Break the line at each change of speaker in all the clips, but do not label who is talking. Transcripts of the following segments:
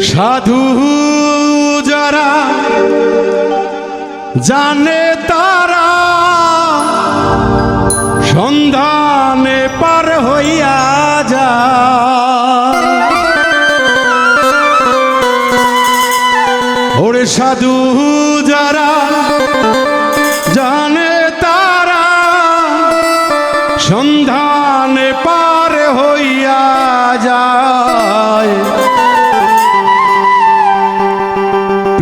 সাধু যারা জানে তারা সন্ধানে পার হইয়া যা ওরে সাধু যারা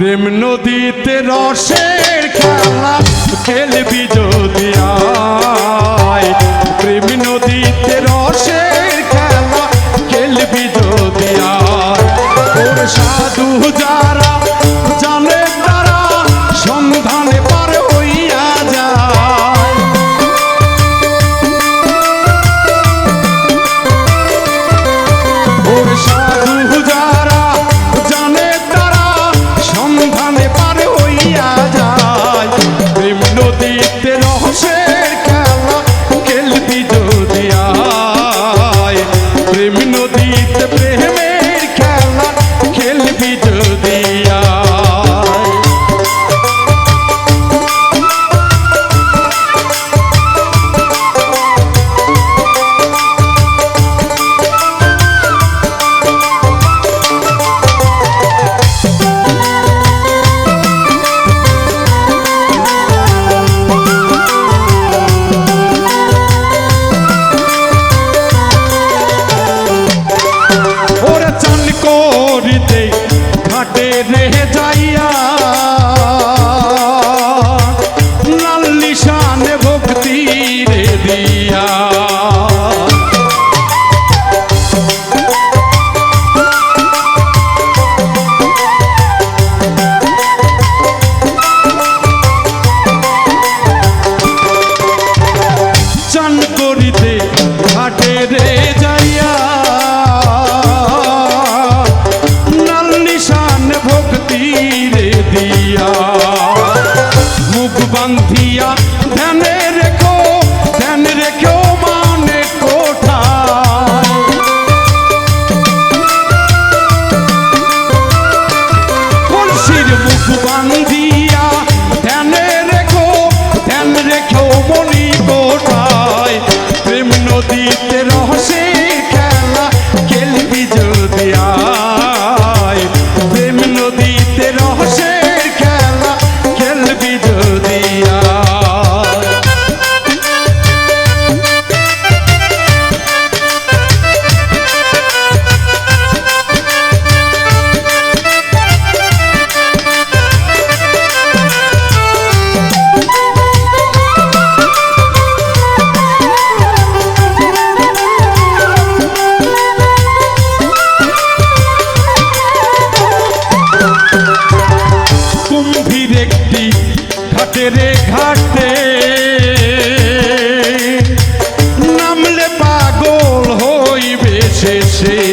প্রেম নদীতে রসের খেলা খেলবি যদি আয়। প্রেম নদীতে রসের খেলা খেলবি যদি আয়। ওর সাধু যারা দিয়া চান করিতে ঘাটে রে। নদীতে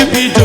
দিলবি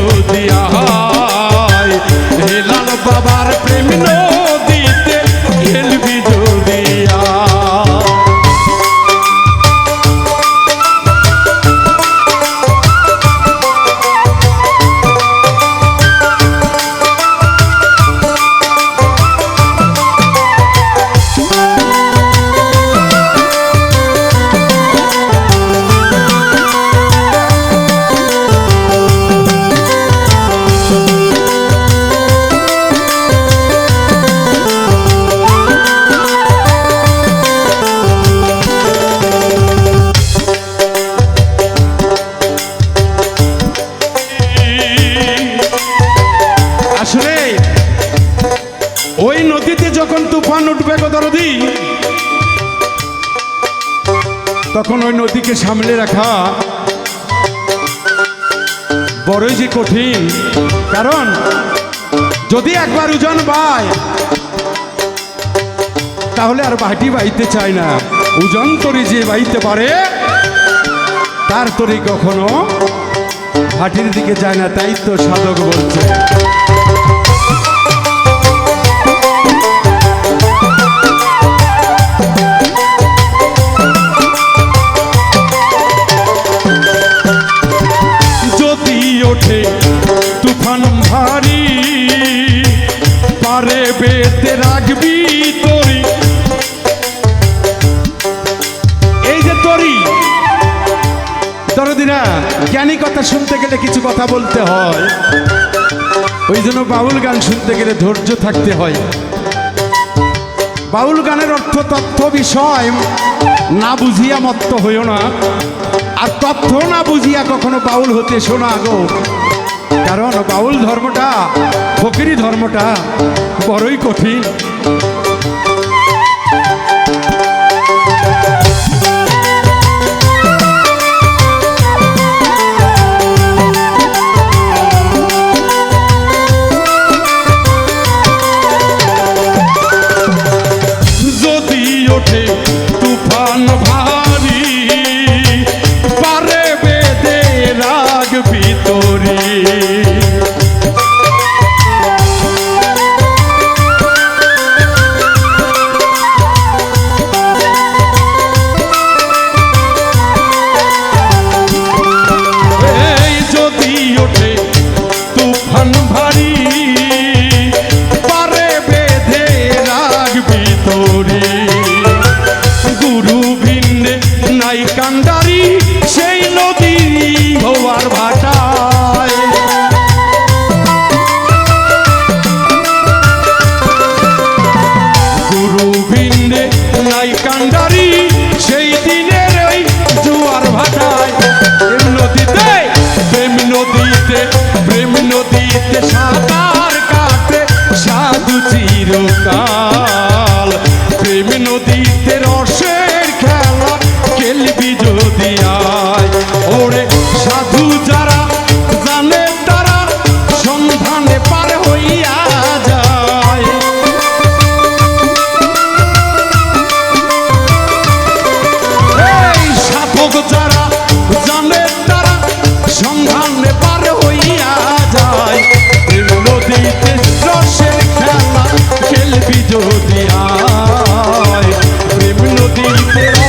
তুফান উঠবে গো দরদি, তখন ওই নদীকে সামলে রাখা বড়ই যে কঠিন। কারণ যদি একবার ওজন বায়, তাহলে আর বাটি বাইতে চায় না। ওজন তরি যে বাইতে পারে, তার তরি কখনো ভাটির দিকে যায় না, তাই তো সাধক বলছে। জ্ঞানী কথা শুনতে গেলে কিছু কথা বলতে হয়। ওই জন্য বাউল গান শুনতে গেলে ধৈর্য থাকতে হয়। বাউল গানের অর্থ তথ্য বিষয়, না বুঝিয়া মত্ত হইও না। আর তথ্য না বুঝিয়া কখনো বাউল হতে শোনা গো। কারণ বাউল ধর্মটা, ফকিরি ধর্মটা বড়ই কঠিন। সেই নদী ভোয়ার ভাটায় কেমনে পার হইয়া যায়। প্রেম নদীতে রসের খেলা খেলবি যদি আয়। প্রেম নদীতে